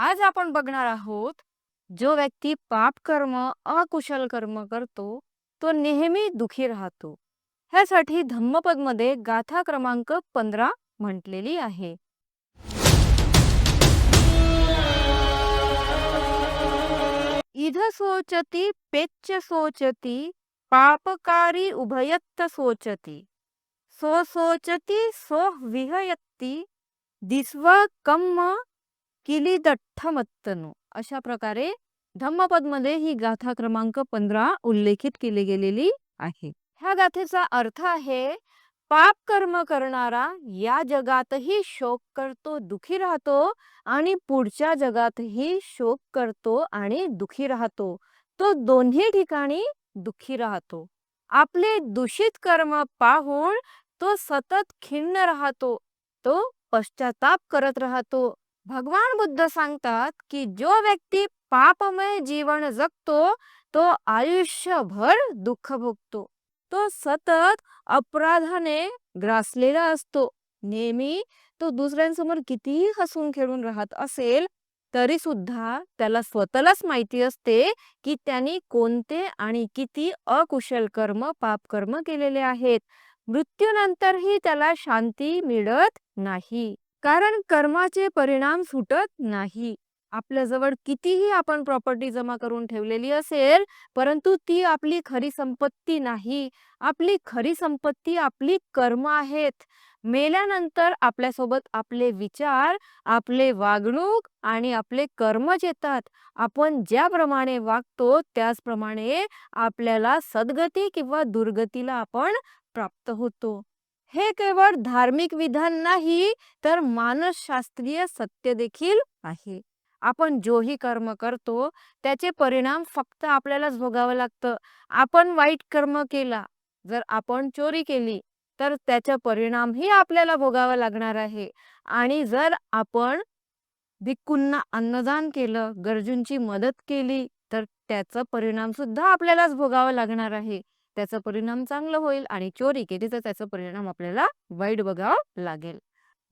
आज आपण बघणार आहोत, जो व्यक्ती पाप कर्म, अकुशल कर्म करतो, तो नेहमी दुःखी राहतो. ह्यासाठी धम्मपदमध्ये गाथा क्रमांक 15 म्हटलेली आहे. इध सोचती पेच्च सोचती पापकारी उभयत्त सोचती सो सोचती सो विहयत्ती दिस्व कम्म किलीदठ्ठमत्तनु अशा प्रकारे धम्मपदमध्ये ही गाथा क्रमांक पंधरा उल्लेखित केली गेलेली आहे. ह्या गाथेचा अर्थ आहे पाप कर्म करणारा या जगातही शोक करतो दुखी राहतो आणि पुढच्या जगातही शोक करतो आणि दुखी राहतो. तो दोन्ही ठिकाणी दुखी राहतो. आपले दूषित कर्म पाहून तो सतत खिन्न राहतो तो पश्चाताप करत राहतो भगवान बुद्ध सांगतात की जो व्यक्ती पापमय जीवन जगतो तो आयुष्यभर दुःख भोगतो. तो सतत अपराधाने ग्रासलेला असतो. नेहमी तो दुसऱ्यांसमोर कितीही हसून खेळून राहत असेल तरी सुद्धा त्याला स्वतःलाच माहिती असते की त्यांनी कोणते आणि किती अकुशल कर्म पाप कर्म केलेले आहेत. मृत्यूनंतरही त्याला शांती मिळत नाही. कारण कर्माचे परिणाम सुटत नाही. आपल्याजवळ कितीही आपण प्रॉपर्टी जमा करून ठेवलेली असेल परंतु ती आपली खरी संपत्ती नाही. आपली खरी संपत्ती आपली कर्म आहेत. मेल्यानंतर आपल्यासोबत आपले विचार आपले वागणूक आणि आपले कर्मच येतात आपण ज्याप्रमाणे वागतो त्याचप्रमाणे आपल्याला सद्गती किंवा दुर्गतीला आपण प्राप्त होतो. हे केवळ धार्मिक विधान नाही तर मानसशास्त्रीय सत्य देखील आहे. आपण जोही कर्म करतो त्याचे परिणाम फक्त आपल्यालाच भोगावं लागतं. आपण वाईट कर्म केला जर आपण चोरी केली तर त्याचा परिणामही आपल्याला भोगावा लागणार आहे. आणि जर आपण भिक्कूंना अन्नदान केलं गरजूंची मदत केली तर त्याचा परिणाम सुद्धा आपल्यालाच भोगावा लागणार आहे. त्याचा परिणाम चांगला होईल आणि चोरी केली तर त्याचा परिणाम आपल्याला वाईट बघावं लागेल.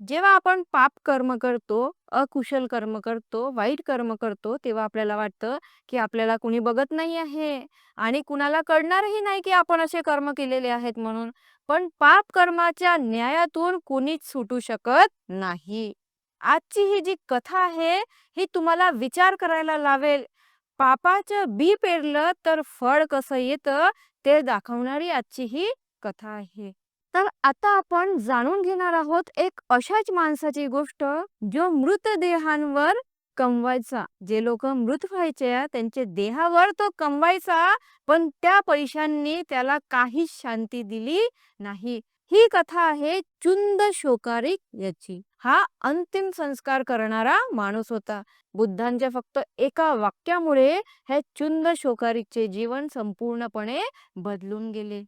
जेव्हा आपण पाप कर्म करतो अकुशल कर्म करतो वाईट कर्म करतो तेव्हा आपल्याला वाटतं की आपल्याला कुणी बघत नाही आहे आणि कुणाला कळणारही नाही की आपण असे कर्म केलेले आहेत म्हणून. पण पाप कर्माच्या न्यायातून कुणीच सुटू शकत नाही. आजची ही जी कथा आहे ही तुम्हाला विचार करायला लावेल पापाचं बी पेरलं तर फळ कसं येतं ते दाखवणारी आजची ही कथा आहे. तर आता आपण जाणून घेणार आहोत एक अशाच माणसाची गोष्ट जो मृतदेहांवर कमवायचा. जे लोक मृत व्हायचे त्यांचे देहावर तो कमवायचा पण त्या पैशांनी त्याला काहीच शांती दिली नाही. ही कथा आहे चुंद शोकारिक याची. हा अंतिम संस्कार करणारा माणूस होता. बुद्धांच्या फक्त एका वाक्यामुळे हे चुंद शोकारिकचे जीवन संपूर्णपणे बदलून गेले.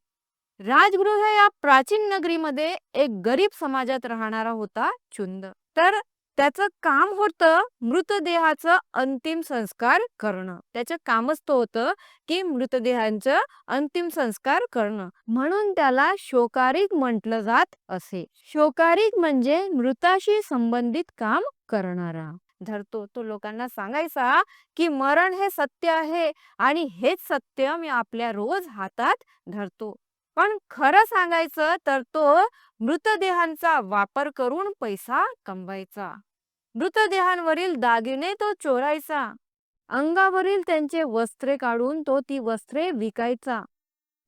राजगृह या प्राचीन नगरीमध्ये एक गरीब समाजात राहणारा होता चुंद. तर त्याचं काम होतं मृतदेहाचं अंतिम संस्कार करणं. त्याचं कामच तो होतं की मृतदेहांचं अंतिम संस्कार करणं. म्हणून त्याला शोकारिक म्हटलं जात असे. शोकारिक म्हणजे मृताशी संबंधित काम करणारा. धरतो तो लोकांना सांगायचा की मरण हे सत्य आहे आणि हेच सत्य मी आपल्या रोज हातात धरतो. पण खरं सांगायचं तर तो मृतदेहांचा वापर करून पैसा कमवायचा. मृतदेहांवरील दागिने तो चोरायचा. अंगावरील त्यांचे वस्त्रे काढून तो ती वस्त्रे विकायचा.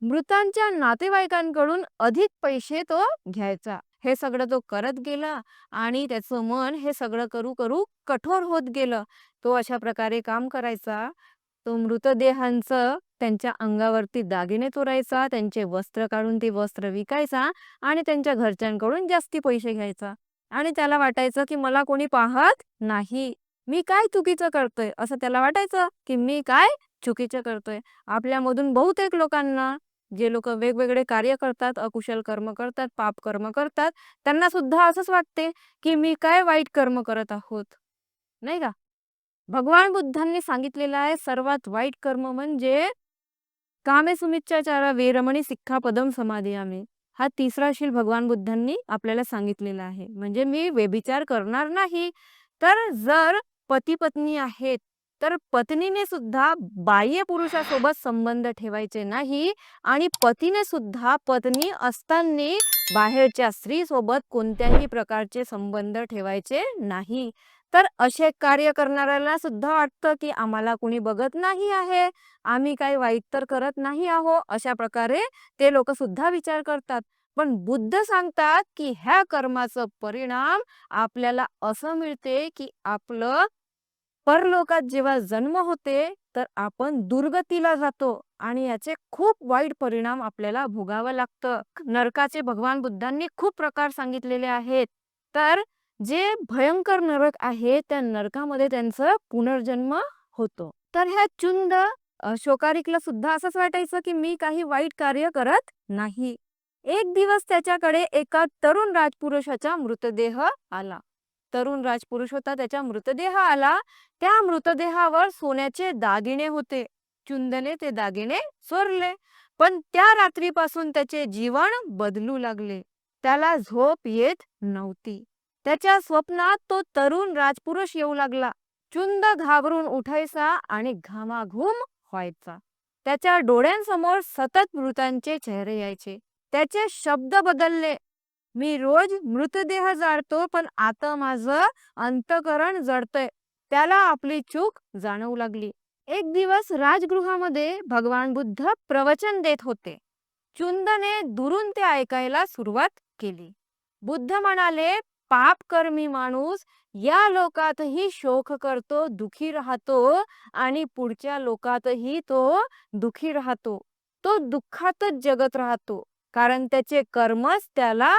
मृतांच्या नातेवाईकांकडून अधिक पैसे तो घ्यायचा. हे सगळं तो करत गेला आणि त्याचं मन हे सगळं करू करू कठोर होत गेलं. तो अशा प्रकारे काम करायचा. तो मृतदेहांचं त्यांच्या अंगावरती दागिने चोरायचा त्यांचे वस्त्र काढून ते वस्त्र विकायचा आणि त्यांच्या घरच्यांकडून जास्ती पैसे घ्यायचा. आणि त्याला वाटायचं की मला कोणी पाहत नाही. मी काय चुकीचं करतोय? असं त्याला वाटायचं की मी काय चुकीचं करतोय? आपल्यामधून बहुतेक लोकांना जे लोक वेगवेगळे कार्य करतात अकुशल कर्म करतात पाप कर्म करतात त्यांना सुद्धा असंच वाटते की मी काय वाईट कर्म करत आहोत. नाही का? भगवान बुद्धांनी सांगितलेलं आहे सर्वात वाईट कर्म म्हणजे कामे सुमिच्छाचारा वेरमणी सिक्खापदम समाधी आम्ही. हा तिसरा शील भगवान बुद्धांनी आपल्याला सांगितलेला आहे. म्हणजे मी व्यभिचार करणार नाही तर जर पती पत्नी आहेत तर पत्नीने सुद्धा बाह्य पुरुषासोबत संबंध ठेवायचे नाही आणि पतीने सुद्धा पत्नी असताना बाहेरच्या स्त्रीसोबत कोणत्याही प्रकारचे संबंध ठेवायचे नाही. तर असे कार्य करणाऱ्याला सुद्धा वाटतं की आम्हाला कुणी बघत नाही आहे. आम्ही काही वाईट तर करत नाही आहो अशा प्रकारे ते लोक सुद्धा विचार करतात. पण बुद्ध सांगतात की ह्या कर्माचं परिणाम आपल्याला असं मिळते की आपलं परलोकात जेव्हा जन्म होते तर आपण दुर्गतीला जातो आणि याचे खूप वाईट परिणाम आपल्याला भोगावं लागतं. नरकाचे भगवान बुद्धांनी खूप प्रकार सांगितलेले आहेत. तर जे भयंकर नरक आहे त्या नरकामध्ये त्यांचं पुनर्जन्म होतो. तर ह्या चुंद शोकारिकला सुद्धा असंच वाटायचं की मी काही वाईट कार्य करत नाही. एक दिवस त्याच्याकडे एका तरुण राजपुरुषाचा मृतदेह आला. तरुण राजपुरुष होता त्याचा मृतदेह आला. त्या मृतदेहावर सोन्याचे दागिने होते. चुंदने ते दागिने चोरले. पण त्या रात्रीपासून त्याचे जीवन बदलू लागले. त्याला झोप येत नव्हती. त्याच्या स्वप्नात तो तरुण राजपुरुष येऊ लागला. चुंद घाबरून उठायचा आणि घामाघूम व्हायचा. त्याच्या डोळ्यांसमोर सतत मृतांचे चेहरे यायचे. त्याचे शब्द बदलले. मी रोज मृतदेह जाळतो पण आता माझं अंतकरण जडतंय. त्याला आपली चूक जाणवू लागली. एक दिवस राजगृहामध्ये भगवान बुद्ध प्रवचन देत होते. चुंदने दुरून ते ऐकायला सुरुवात केली. बुद्ध म्हणाले पापकर्मी माणूस या लोकातही शोक करतो दुखी राहतो आणि पुढच्या लोकातही तो दुखी राहतो. तो दुःखातच जगत राहतो कारण त्याचे कर्मच त्याला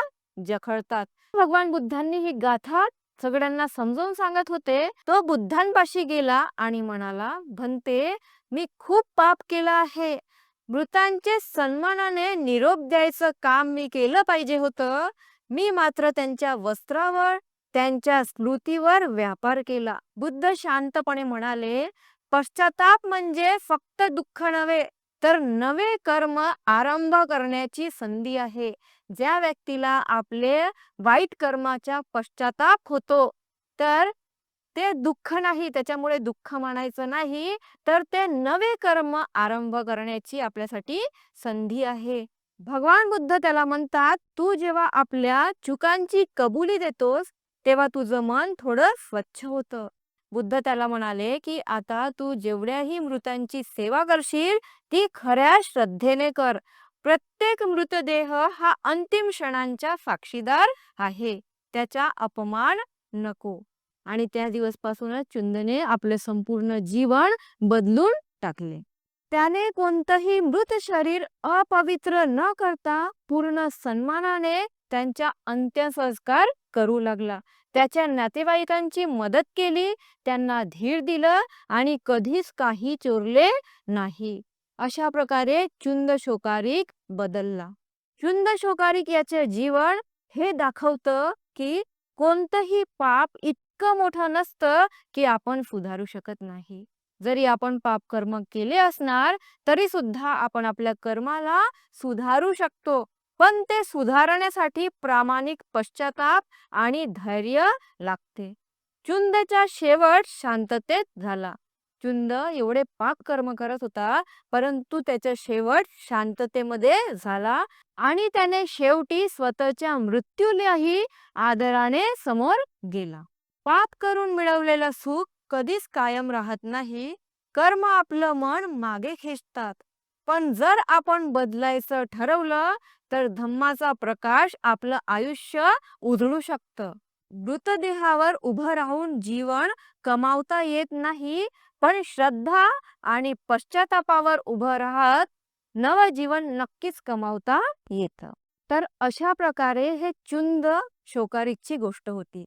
जखळतात भगवान बुद्धांनी ही गाथा सगळ्यांना समजावून सांगत होते. तो बुद्धांपाशी गेला आणि म्हणाला भंते मी खूप पाप केलं आहे. मृतांचे सन्मानाने निरोप द्यायचं काम मी केलं पाहिजे होतं. मी मात्र त्यांच्या वस्त्रावर त्यांच्या स्मृतीवर व्यापार केला. बुद्ध शांतपणे म्हणाले पश्चाताप म्हणजे फक्त दुःख नव्हे तर नवे कर्म आरंभ करण्याची संधी आहे. ज्या व्यक्तीला आपले वाईट कर्माचा पश्चाताप होतो तर ते दुःख नाही त्याच्यामुळे दुःख मानायचं नाही तर ते नवे कर्म आरंभ करण्याची आपल्यासाठी संधी आहे. भगवान बुद्ध त्याला म्हणतात तू जेव्हा आपल्या चुकांची कबुली देतोस तेव्हा तुझं मन थोडं स्वच्छ होतं. बुद्ध त्याला म्हणाले की आता तू जेवढ्याही मृतांची सेवा करशील ती खऱ्या श्रद्धेने कर. प्रत्येक मृतदेह हा अंतिम क्षणांच्या साक्षीदार आहे. त्याचा अपमान नको. आणि त्या दिवसपासूनच चुंदने आपले संपूर्ण जीवन बदलून टाकले. त्याने कोणतंही मृत शरीर अपवित्र न करता पूर्ण सन्मानाने त्यांच्या अंत्यसंस्कार करू लागला. त्याच्या नातेवाईकांची मदत केली त्यांना धीर दिलं आणि कधीच काही चोरले नाही. अशा प्रकारे चुंद शोकारिक बदलला. चुंद शोकारिक याचे जीवन हे दाखवतं की कोणतंही पाप इतकं मोठं नसतं की आपण सुधारू शकत नाही. जरी आपण पाप कर्म केले असणार तरी सुद्धा आपण आपल्या कर्माला सुधारू शकतो. पण ते सुधारण्यासाठी प्रामाणिक पश्चाताप आणि धैर्य लागते. चुंदचा शेवट शांततेत झाला. चुंद एवढे पाप कर्म करत होता परंतु त्याचा शेवट शांततेमध्ये झाला आणि त्याने शेवटी स्वतःच्या मृत्यूलाही आदराने समोर गेला. पाप करून मिळवलेला सुख कधीच कायम राहत नाही कर्म आपलं मन मागे खेचतात. पण जर आपण बदलायचं ठरवलं तर धम्माचा प्रकाश आपलं आयुष्य उधळू शकतं. मृतदेहावर उभं राहून जीवन कमावता येत नाही पण श्रद्धा आणि पश्चातापावर उभं राहत नवजीवन नक्कीच कमावता येतं. तर अशा प्रकारे हे चुंद शोकारिकची गोष्ट होती.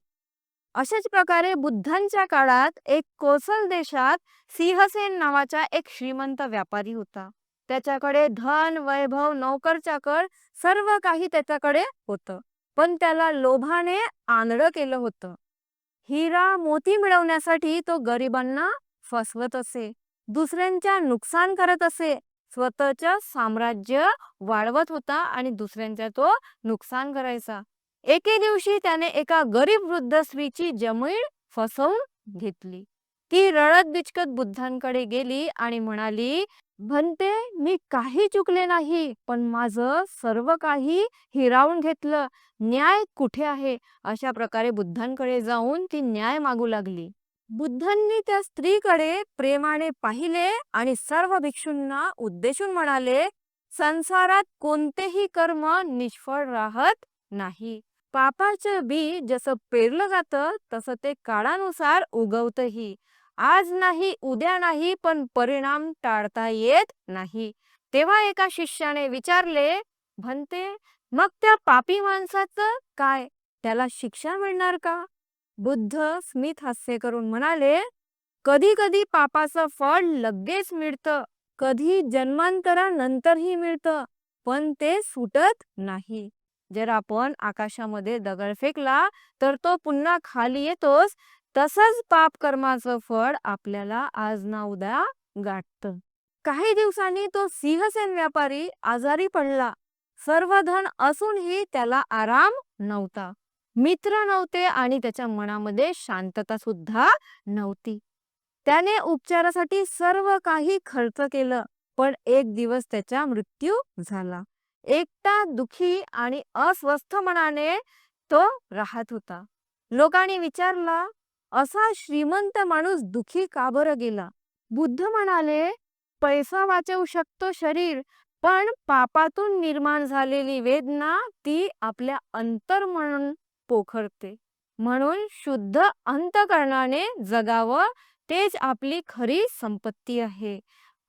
अशाच प्रकारे बुद्धांच्या काळात एक कोसल देशात सिंहसेन नावाचा एक श्रीमंत व्यापारी होता. त्याच्याकडे धन वैभव नोकर चाकर सर्व काही त्याच्याकडे होतं. पण त्याला लोभाने आंधळं केलं होतं. हिरा मोती मिळवण्यासाठी तो गरिबांना फसवत असे दुसऱ्यांच्या नुकसान करत असे स्वतःचं साम्राज्य वाढवत होता आणि दुसऱ्यांच्या तो नुकसान करायचा. एके दिवशी त्याने एका गरीब वृद्ध स्त्रीची जमीन फसवून घेतली. ती रडत बिचकत बुद्धांकडे गेली आणि म्हणाली म्हणते मी काही चुकले नाही पण माझं सर्व काही हिरावून घेतलं. न्याय कुठे आहे? अशा प्रकारे बुद्धांकडे जाऊन ती न्याय मागू लागली. बुद्धांनी त्या स्त्रीकडे प्रेमाने पाहिले आणि सर्व भिक्षूंना उद्देशून म्हणाले संसारात कोणतेही कर्म निष्फळ राहत नाही. पापाचं बी जसं पेरलं जातं तसं ते काळानुसार उगवतही. आज नाही उद्या नाही पण परिणाम टाळता येत नाही. तेव्हा एका शिष्याने विचारले म्हणते मग त्या पापी माणसाचं काय? त्याला शिक्षा मिळणार का? बुद्ध स्मित हास्य करून म्हणाले कधी कधी पापाचं फळ लगेच मिळतं कधी जन्मांतरानंतरही मिळतं पण ते सुटत नाही. जर आपण आकाशामध्ये दगड फेकला तर तो पुन्हा खाली येतोच. तसंच पाप कर्माचं फळ आपल्याला आज ना उद्या गाठतं. काही दिवसांनी तो सिंहसेन व्यापारी आजारी पडला. सर्व धन असूनही त्याला आराम नव्हता. मित्र नव्हते आणि त्याच्या मनामध्ये शांतता सुद्धा नव्हती. त्याने उपचारासाठी सर्व काही खर्च केलं पण एक दिवस त्याचा मृत्यू झाला. एकटा दुखी आणि अस्वस्थ मनाने तो राहत होता. लोकांनी विचारला असा श्रीमंत माणूस दुखी का बरं गेला? बुद्ध म्हणाले पैसा वाचवू शकतो शरीर पण पापातून निर्माण झालेली वेदना ती आपल्या अंतर म्हणून पोखरते. म्हणून शुद्ध अंतकरणाने जगावं तेच आपली खरी संपत्ती आहे.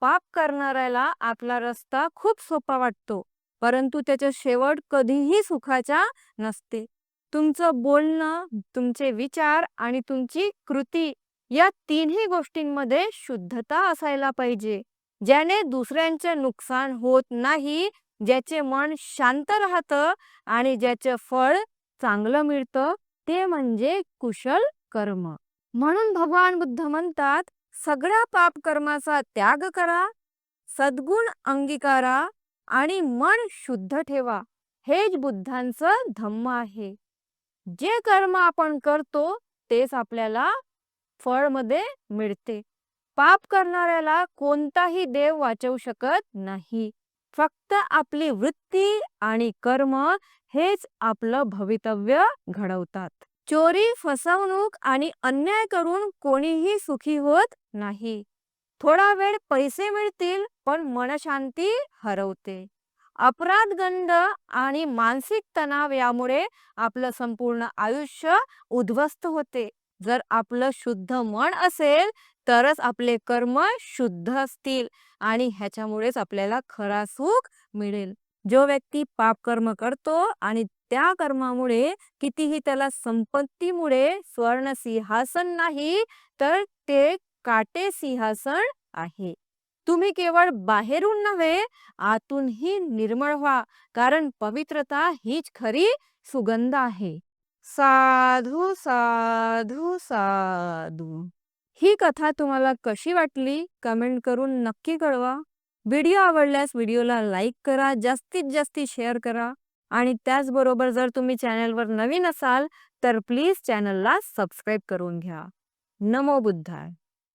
पाप करणाऱ्याला आपला रस्ता खूप सोपा वाटतो. परंतु त्याचा शेवट कधीही सुखाचा नसते. तुमचं बोलणं तुमचे विचार आणि तुमची कृती या तिन्ही गोष्टींमध्ये शुद्धता असायला पाहिजे ज्याने दुसऱ्यांचे नुकसान होत नाही ज्याचे मन शांत राहतं आणि ज्याचे फळ चांगलं मिळतं ते म्हणजे कुशल कर्म. म्हणून भगवान बुद्ध म्हणतात सगळ्या पाप कर्माचा त्याग करा सद्गुण अंगीकारा आणि मन शुद्ध ठेवा. हेच बुद्धांचं धम्म आहे. जे कर्म आपण करतो तेच आपल्याला फळमध्ये मिळते. पाप करणाऱ्याला कोणताही देव वाचवू शकत नाही. फक्त आपली वृत्ती आणि कर्म हेच आपलं भवितव्य घडवतात. चोरी फसवणूक आणि अन्याय करून कोणीही सुखी होत नाही. थोडा वेळ पैसे मिळतील पण मनशांती हरवते. अपराध गंध आणि मानसिक तणाव यामुळे आपलं संपूर्ण आयुष्य उद्ध्वस्त होते. जर आपलं शुद्ध मन असेल तरच आपले कर्म शुद्ध असतील आणि ह्याच्यामुळेच आपल्याला खरा सुख मिळेल. जो व्यक्ती पाप कर्म करतो आणि त्या कर्मामुळे कितीही त्याला संपत्तीमुळे स्वर्ण सिंहासन नाही तर ते काटे सिंहासन आहे. तुम्ही केवळ बाहेरून नव्हे आतूनही निर्मळ व्हा कारण पवित्रता हीच खरी सुगंध आहे. साधू साधू साधू. ही कथा तुम्हाला कशी वाटली? कमेंट करून नक्की कळवा. व्हिडिओ आवडल्यास व्हिडिओला लाईक करा जास्तीत जास्त शेअर करा. आणि त्याचबरोबर जर तुम्ही चॅनलवर नवीन असाल तर प्लीज चॅनलला सबस्क्राईब करून घ्या. नमो बुद्धाय.